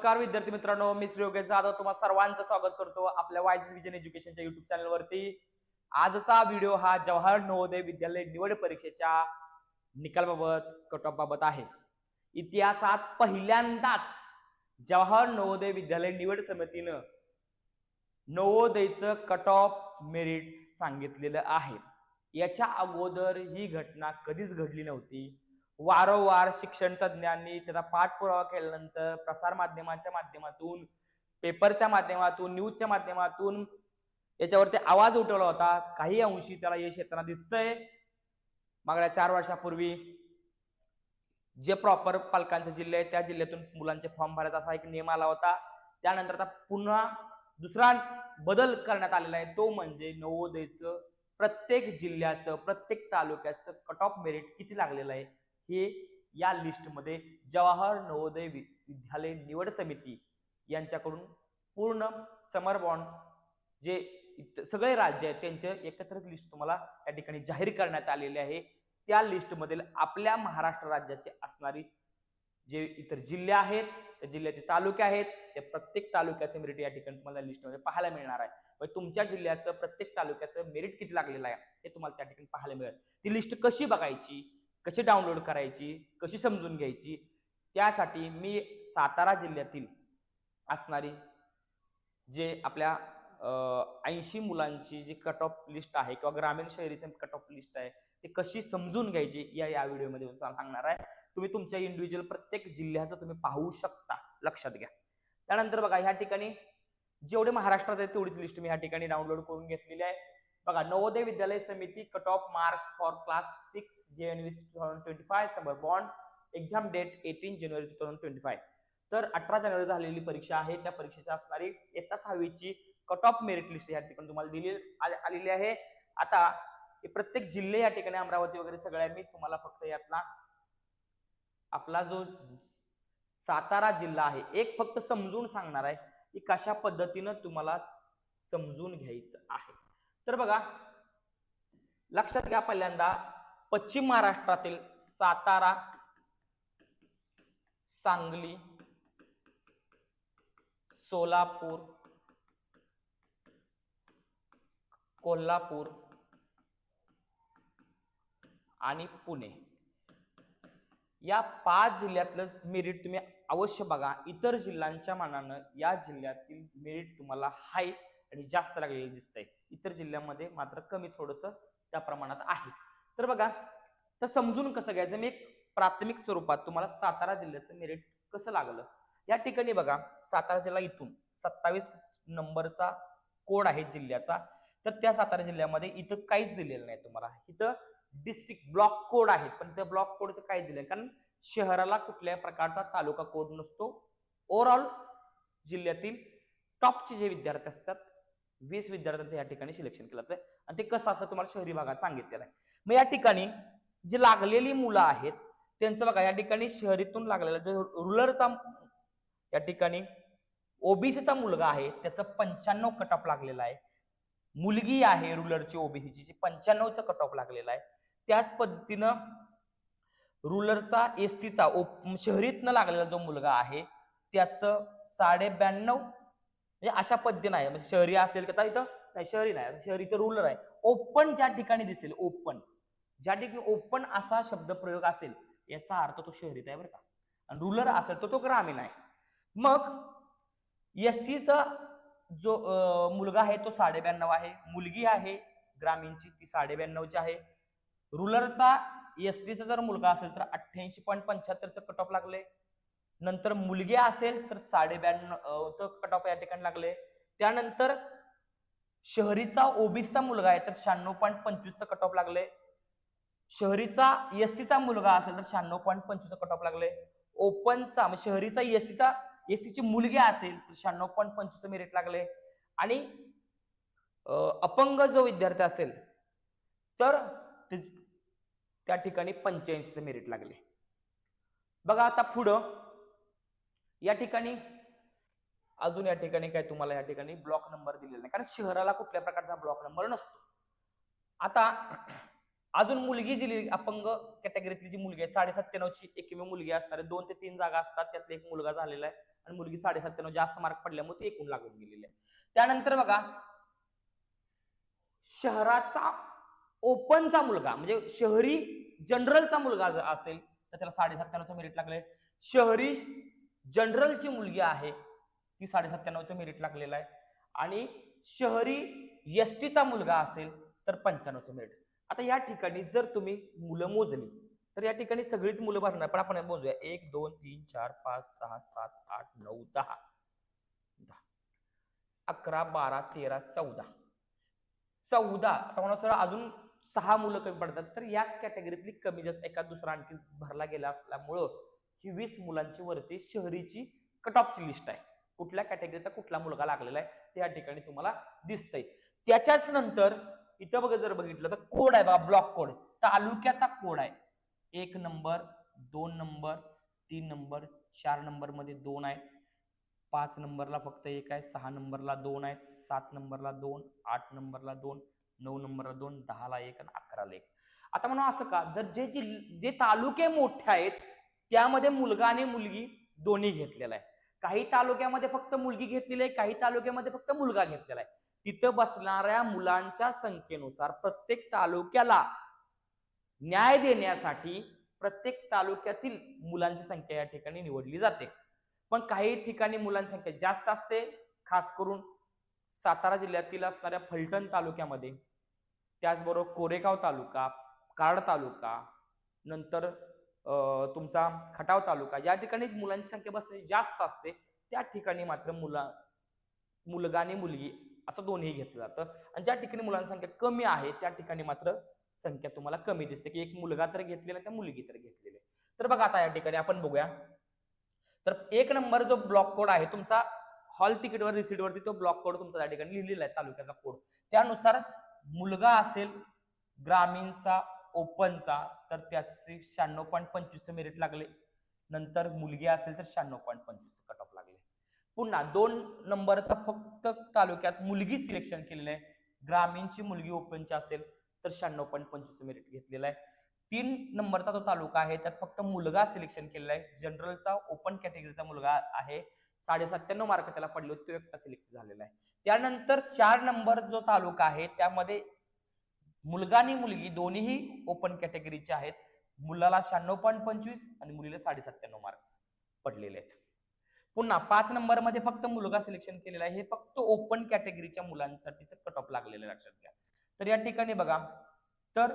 नमस्कार विद्यार्थी मित्रांनो. मी श्री योगेश जाधव. तुम्हा सर्वांचं स्वागत करतो आपल्या वायस विजन एज्युकेशनच्या युट्यूब चॅनलवरती आजचा व्हिडिओ हा जवाहर नवोदय विद्यालय निवड परीक्षेच्या निकालबाबत कट ऑफ बाबत आहे. इतिहासात पहिल्यांदाच जवाहर नवोदय विद्यालय निवड समितीनं नवोदयचं कट ऑफ मेरिट सांगितलेलं आहे. याच्या अगोदर ही घटना कधीच घडली नव्हती. वारंवार शिक्षण तज्ज्ञांनी त्याचा पाठपुरावा केल्यानंतर प्रसार माध्यमाच्या माध्यमातून पेपरच्या माध्यमातून न्यूजच्या माध्यमातून याच्यावरती आवाज उठवला होता. काही अंशी त्याला यश येताना दिसतंय. मागल्या चार वर्षापूर्वी जे प्रॉपर पालकांचे जिल्हे आहेत त्या जिल्ह्यातून मुलांचे फॉर्म भरायचा असा एक नियम आला होता. त्यानंतर आता पुन्हा दुसरा बदल करण्यात आलेला आहे. तो म्हणजे नवोदयचं प्रत्येक जिल्ह्याचं प्रत्येक तालुक्याचं कट ऑफ मेरिट किती लागलेलं आहे? हे या लिस्टमध्ये जवाहर नवोदय वि- विद्यालय निवड समिती यांच्याकडून पूर्ण समर बॉन्ड जे सगळे राज्य आहेत त्यांचे एकत्रित लिस्ट तुम्हाला या ठिकाणी जाहीर करण्यात आलेली आहे. त्या लिस्टमधील आपल्या महाराष्ट्र राज्याचे असणारी जे इतर जिल्हे आहेत त्या जिल्ह्याचे तालुके आहेत त्या प्रत्येक तालुक्याचे मेरिट या ठिकाणी तुम्हाला लिस्टमध्ये पाहायला मिळणार आहे. म्हणजे तुमच्या जिल्ह्याचं प्रत्येक तालुक्याचं मेरिट किती लागलेलं आहे हे तुम्हाला त्या ठिकाणी पाहायला मिळेल. ती लिस्ट कशी बघायची? कशी डाउनलोड करायची कशी समजून घ्यायची त्यासाठी मी सातारा जिल्ह्यातील असणारी जे आपल्या ऐंशी मुलांची जी कट ऑफ लिस्ट आहे किंवा ग्रामीण शहरीची कट ऑफ लिस्ट आहे ती कशी समजून घ्यायची या या व्हिडिओमध्ये तुम्हाला सांगणार आहे. तुम्ही तुमच्या इंडिव्हिज्युअल प्रत्येक जिल्ह्याचं तुम्ही पाहू शकता लक्षात घ्या. त्यानंतर बघा ह्या ठिकाणी जेवढे महाराष्ट्रात आहेत तेवढीच लिस्ट मी ह्या ठिकाणी डाउनलोड करून घेतलेली आहे. बघा Navodaya Vidyalaya Samiti cut off marks for class six January two thousand twenty five summer bound exam date eighteen January two thousand twenty five तर अठरा जानेवारी झालेली परीक्षा आहे. त्या परीक्षेची असणारी इयत्ता सहावीची कट ऑफ मेरिट लिस्ट या ठिकाणी तुम्हाला दिली आले- आलेली आहे. आता प्रत्येक जिल्हे या ठिकाणी अमरावती वगैरे सगळ्या मी तुम्हाला फक्त यातला आपला जो सातारा जिल्हा आहे एक फक्त समजून सांगणार आहे की कशा पद्धतीनं तुम्हाला समजून घ्यायचं आहे. तर बघा लक्षात घ्या पहिल्यांदा पश्चिम महाराष्ट्रातील सातारा सांगली सोलापूर कोल्हापूर आणि पुणे. या पाच जिल्ह्यातलं मेरिट तुम्ही अवश्य बघा. इतर जिल्ह्यांच्या मानानं या जिल्ह्यातील मेरिट तुम्हाला हाय. आणि जास्त लागलेलं दिसतंय. इतर जिल्ह्यामध्ये मात्र कमी थोडंसं त्या प्रमाणात आहे. तर बघा तर समजून कसं घ्यायचं? मी एक प्राथमिक स्वरूपात तुम्हाला सातारा जिल्ह्याचं मेरिट कसं लागलं? या ठिकाणी बघा सातारा जिल्हा इथून सत्तावीस नंबरचा कोड आहे जिल्ह्याचा. तर त्या सातारा जिल्ह्यामध्ये इथं काहीच दिलेलं नाही तुम्हाला. इथं डिस्ट्रिक्ट ब्लॉक कोड आहे. पण त्या ब्लॉक कोडचं काही दिलं कारण शहराला कुठल्या प्रकारचा तालुका कोड नसतो. ओव्हरऑल जिल्ह्यातील टॉपचे जे विद्यार्थी असतात वीस विद्यार्थ्यांचं या ठिकाणी सिलेक्शन केलं जातं आणि ते कसं असं तुम्हाला शहरी भागात सांगितलेलं आहे. मग या ठिकाणी जी लागलेली मुलं आहेत त्यांचं बघा या ठिकाणी शहरीतून लागलेला जो रुरलचा या ठिकाणी ओबीसीचा मुलगा आहे त्याचं पंच्याण्णव कट ऑफ लागलेला आहे. मुलगी आहे रुलरची ओबीसीची पंच्याण्णवचं कट ऑफ लागलेला आहे. त्याच पद्धतीनं रुलरचा एस टीचा शहरीतनं लागलेला जो मुलगा आहे त्याचं साडे ब्याण्णव म्हणजे अशा पद्धतीने आहे. म्हणजे शहरी असेल का तर इथं नाही शहरी नाही. शहरी तर रुलर आहे. ओपन ज्या ठिकाणी दिसेल ओपन ज्या ठिकाणी ओपन असा शब्द प्रयोग असेल याचा अर्थ तो शहरीत आहे बरं का. आणि रुलर असेल तर तो ग्रामीण आहे. मग एस टीचा जो मुलगा आहे तो साडे ब्याण्णव आहे. मुलगी आहे ग्रामीणची ती साडे ब्याण्णवची आहे. रुलरचा एस टीचा जर मुलगा असेल तर अठ्ठ्याऐंशी पॉईंट पंच्याहत्तरचं कट ऑफ लागले नंतर मुलगी असेल तर साडे ब्याण्णव कट ऑफ या ठिकाणी लागले. त्यानंतर शहरीचा ओबीसीचा मुलगा आहे तर शहाण्णव पॉईंट पंचवीसचं कट ऑफ लागले. शहरीचा एसटीचा मुलगा असेल तर शहाण्णव पॉईंट पंचवीसचं कट ऑफ लागले. ओपनचा म्हणजे शहरीचा एस टीचा एस मुलगी असेल तर शहाण्णव पॉईंट पंचवीसचं मेरिट लागले. आणि अपंग जो विद्यार्थी असेल तर त्या ठिकाणी पंच्याऐंशीचं मेरिट लागले. बघा आता पुढं. या ठिकाणी अजून या ठिकाणी काय तुम्हाला या ठिकाणी ब्लॉक नंबर दिलेला नाही. कारण शहराला कुठल्या प्रकारचा ब्लॉक नंबर नसतो. आता अजून मुलगी दिली अपंग कॅटेगरीतली जी मुलगी आहे साडेसत्त्याण्णवची एकमेव मुलगी असणार दोन ते तीन जागा असतात त्यातला एक मुलगा झालेला आहे आणि मुलगी साडेसत्त्याण्णव जास्त मार्क पडल्यामुळे ती एकूण लागून गेलेली आहे. त्यानंतर बघा शहराचा ओपनचा मुलगा म्हणजे शहरी जनरलचा मुलगा जर असेल तर त्याला साडेसत्त्याण्णवचं मेरिट लागले शहरी जनरलची मुलगी आहे. ती साडेसत्त्याण्णवचं मेरिट लागलेलं आहे. आणि शहरी एस टीचा मुलगा असेल तर पंच्याण्णवचं मेरिट आता या ठिकाणी जर तुम्ही मुलं मोजली तर या ठिकाणी सगळीच मुलं भरणार. पण आपण मोजूया. एक दोन तीन चार पाच सहा सात आठ नऊ दहा. दहा. अकरा बारा तेरा चौदा. चौदा. आता सर अजून सहा मुलं कमी पडतात. तर याच कॅटेगरीतली कमी जास्त एका दुसरा आणखी भरला गेला असल्यामुळं ही वीस मुलांची वरती शहरीची कट ऑफची लिस्ट आहे. कुठल्या कॅटेगरीचा कुठला मुलगा लागलेला आहे त्या ठिकाणी तुम्हाला दिसतंय. त्याच्याच नंतर इथं बघ जर बघितलं तर कोड आहे बाबा ब्लॉक कोड तालुक्याचा कोड आहे. एक नंबर दोन नंबर तीन नंबर चार नंबरमध्ये दोन आहे. पाच नंबरला फक्त एक आहे सहा नंबरला दोन आहेत सात नंबरला दोन आठ नंबरला दोन नऊ नंबरला दोन दहाला एक आणि अकराला एक. आता म्हणून असं का जर जे जे तालुके मोठे आहेत त्यामध्ये मुलगा आणि मुलगी दोन्ही घेतलेला आहे. काही तालुक्यामध्ये फक्त मुलगी घेतलेली आहे काही तालुक्यामध्ये फक्त मुलगा घेतलेला आहे. तिथं बसणाऱ्या मुलांच्या संख्येनुसार प्रत्येक तालुक्याला न्याय देण्यासाठी प्रत्येक तालुक्यातील मुलांची संख्या या ठिकाणी निवडली जाते. पण काही ठिकाणी मुलांची संख्या जास्त असते खास करून सातारा जिल्ह्यातील असणाऱ्या फलटण तालुक्यामध्ये. त्याचबरोबर कोरेगाव तालुका कार्ड तालुका नंतर तुमचा खटाव तालुका या ठिकाणी मुलांची संख्या बसण्याची जास्त असते. त्या ठिकाणी मात्र मुला मुलगा आणि मुलगी असं दोन्ही घेतलं जातं. आणि ज्या ठिकाणी मुलांची संख्या कमी आहे त्या ठिकाणी मात्र संख्या तुम्हाला कमी दिसते. की एक मुलगा तर घेतलेला त्या मुलगी तर घेतलेली. आहे. तर बघा आता या ठिकाणी आपण बघूया. तर एक नंबर जो ब्लॉक कोड आहे तुमचा हॉल तिकीटवर रिसिटवरती तो ब्लॉक कोड तुमचा त्या ठिकाणी लिहिलेला आहे तालुक्याचा कोड. त्यानुसार मुलगा असेल ग्रामीणचा ओपनचा तर त्याचे शहाण्णव पॉईंट पंचवीस मेरिट लागले. नंतर मुलगी असेल तर शहाण्णव पॉईंट पंचवीस कट ऑफ लागले. पुन्हा दोन नंबरचा फक्त तालुक्यात मुलगी सिलेक्शन केलेलं आहे. ग्रामीणची मुलगी ओपनची असेल तर शहाण्णव पॉईंट पंचवीस मेरिट घेतलेला आहे. तीन नंबरचा जो तालुका आहे त्यात फक्त मुलगा सिलेक्शन केलेला आहे. जनरलचा ओपन कॅटेगरीचा मुलगा आहे. साडेसत्त्याण्णव मार्क त्याला पडले होते तो एकटा सिलेक्ट झालेला आहे. त्यानंतर चार नंबर जो तालुका आहे त्यामध्ये मुलगा आणि मुलगी दोन्हीही ओपन कॅटेगरीचे आहेत. मुलाला शहाण्णव पॉईंट पंचवीस आणि मुलीला साडे सत्त्याण्णव मार्क्स पडलेले आहेत. पुन्हा पाच नंबरमध्ये फक्त मुलगा सिलेक्शन केलेला आहे. हे फक्त ओपन कॅटेगरीच्या मुलांसाठीच कट ऑफ लागलेलं आहे, लक्षात घ्या. तर या ठिकाणी बघा तर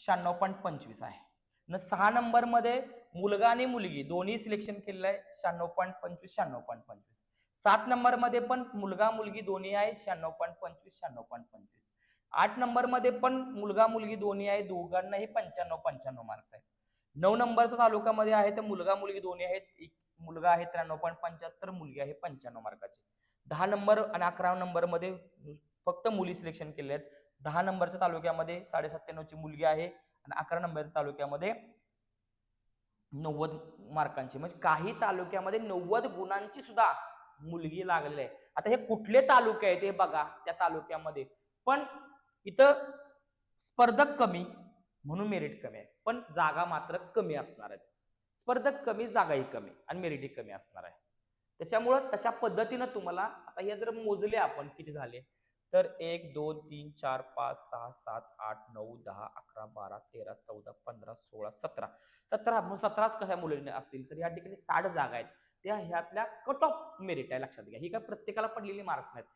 शहाण्णव पॉईंट पंचवीस आहे. न सहा नंबरमध्ये मुलगा आणि मुलगी दोन्ही सिलेक्शन केलेलं आहे शहाण्णव पॉईंट पंचवीस शहाण्णव पॉईंट पंचवीस. सात नंबरमध्ये पण मुलगा मुलगी दोन्ही आहे शहाण्णव पॉईंट पंचवीस शहाण्णव पॉईंट पंचवीस. आठ नंबरमध्ये पण मुलगा मुलगी दोन्ही आहे दोघांनाही पंच्याण्णव पंच्याण्णव मार्क्स आहेत. नऊ नंबरचा तालुक्यामध्ये आहे तर मुलगा मुलगी दोन्ही आहेत एक मुलगा आहे त्र्याण्णव पॉईंट पंच्याहत्तर मुलगी आहे पंच्याण्णव मार्काची दहा नंबर आणि अकरा नंबरमध्ये फक्त मुली सिलेक्शन केले आहेत. दहा नंबरच्या तालुक्यामध्ये साडे सत्त्याण्णवची मुलगी आहे आणि अकरा नंबरच्या तालुक्यामध्ये नव्वद मार्कांची म्हणजे काही तालुक्यामध्ये नव्वद गुणांची सुद्धा मुलगी लागलेली आहे. आता हे कुठले तालुके आहेत हे बघा त्या तालुक्यामध्ये. पण इथं स्पर्धक कमी म्हणून मेरिट कमी आहे. पण जागा मात्र कमी असणार आहेत स्पर्धक कमी जागाही कमी आणि मेरिटही कमी असणार आहे. त्याच्यामुळं तशा पद्धतीनं तुम्हाला आता हे जर मोजले आपण किती झाले? तर एक दोन तीन चार पाच सहा सात आठ नऊ दहा अकरा बारा तेरा चौदा पंधरा सोळा सतरा. सतरा म्हणून सतराच कशा मुलीने असतील? तर या ठिकाणी साठ जागा आहेत. त्या ह्यातल्या कट ऑफ मेरिट आहे लक्षात घ्या. ही काय प्रत्येकाला पडलेली मार्क्स नाहीत.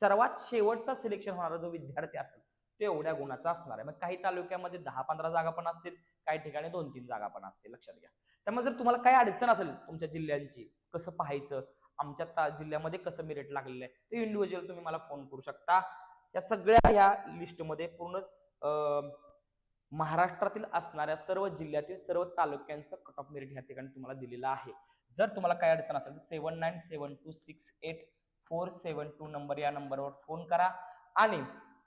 सर्वात शेवटचा सिलेक्शन होणारा जो विद्यार्थी असेल तेवढ्या एवढ्या गुणाचा असणार आहे. मग काही तालुक्यामध्ये दहा पंधरा जागा पण असतील काही ठिकाणी दोन तीन जागा पण असतील लक्षात घ्या. त्यामुळे जर तुम्हाला काही अडचण असेल तुमच्या जिल्ह्यांची कसं पाहायचं आमच्या जिल्ह्यामध्ये कसं मेरिट लागलेलं आहे ते इंडिव्हिज्युअल तुम्ही मला फोन करू शकता. या सगळ्या ह्या लिस्टमध्ये पूर्ण महाराष्ट्रातील असणाऱ्या सर्व जिल्ह्यातील सर्व तालुक्यांचं कट ऑफ मेरिट या ठिकाणी तुम्हाला दिलेलं आहे. जर तुम्हाला काही अडचण असेल तर seven nine seven two six eight four seven two number या नंबरवर फोन करा. आणि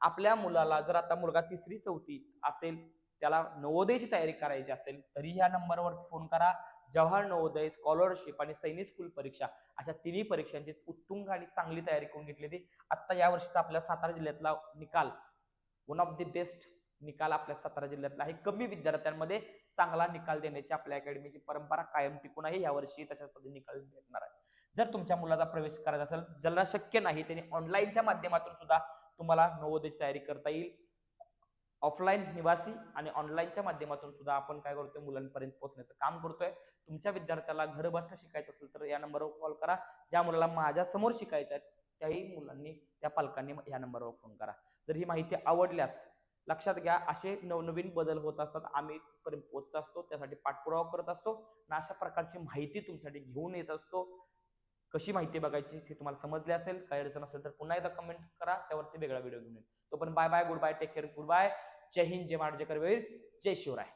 आपल्या मुलाला जर आता मुलगा तिसरी चौथी असेल त्याला नवोदयची तयारी करायची असेल तरी ह्या नंबरवर फोन करा. जवाहर नवोदय स्कॉलरशिप आणि सैनिक स्कूल परीक्षा अशा तिन्ही परीक्षांची उत्तुंग आणि चांगली तयारी करून घेतली होती. आता या वर्षीचा आपल्या सातारा जिल्ह्यातला निकाल वन ऑफ द बेस्ट निकाल आपल्या सातारा जिल्ह्यातला आहे. कमी विद्यार्थ्यांमध्ये चांगला निकाल देण्याची आपल्या अकॅडमीची परंपरा कायम टिकून आहे. यावर्षी तशाच पद्धतीने निकाल देणार आहे. जर तुमच्या मुलाचा प्रवेश करायचा असेल ज्याला शक्य नाही त्यांनी ऑनलाईनच्या माध्यमातून सुद्धा तुम्हाला नवोदयची तयारी करता येईल. ऑफलाईन निवासी आणि ऑनलाईनच्या माध्यमातून सुद्धा आपण काय करतोय मुलांपर्यंत पोहोचण्याचं काम करतोय. तुमच्या विद्यार्थ्याला घर बसल्या शिकायचं असेल तर या नंबरवर कॉल करा. ज्या मुलाला माझ्यासमोर शिकायचं आहे त्याही मुलांनी त्या पालकांनी या नंबरवर फोन करा. जर ही माहिती आवडल्यास लक्षात घ्या असे नवनवीन बदल होत असतात. आम्ही पर्यंत पोहोचत असतो त्यासाठी पाठपुरावा करत असतो. आणि अशा प्रकारची माहिती तुमच्यासाठी घेऊन येत असतो. कशी माहिती बघायची हे तुम्हाला समजले असेल काही अडचण असेल तर पुन्हा एकदा कमेंट करा त्यावरती वेगळा व्हिडिओ घेऊन येईल. तो पण bye bye goodbye take care goodbye जय हिंद जय महाराज जय करवीर जय शिवराय.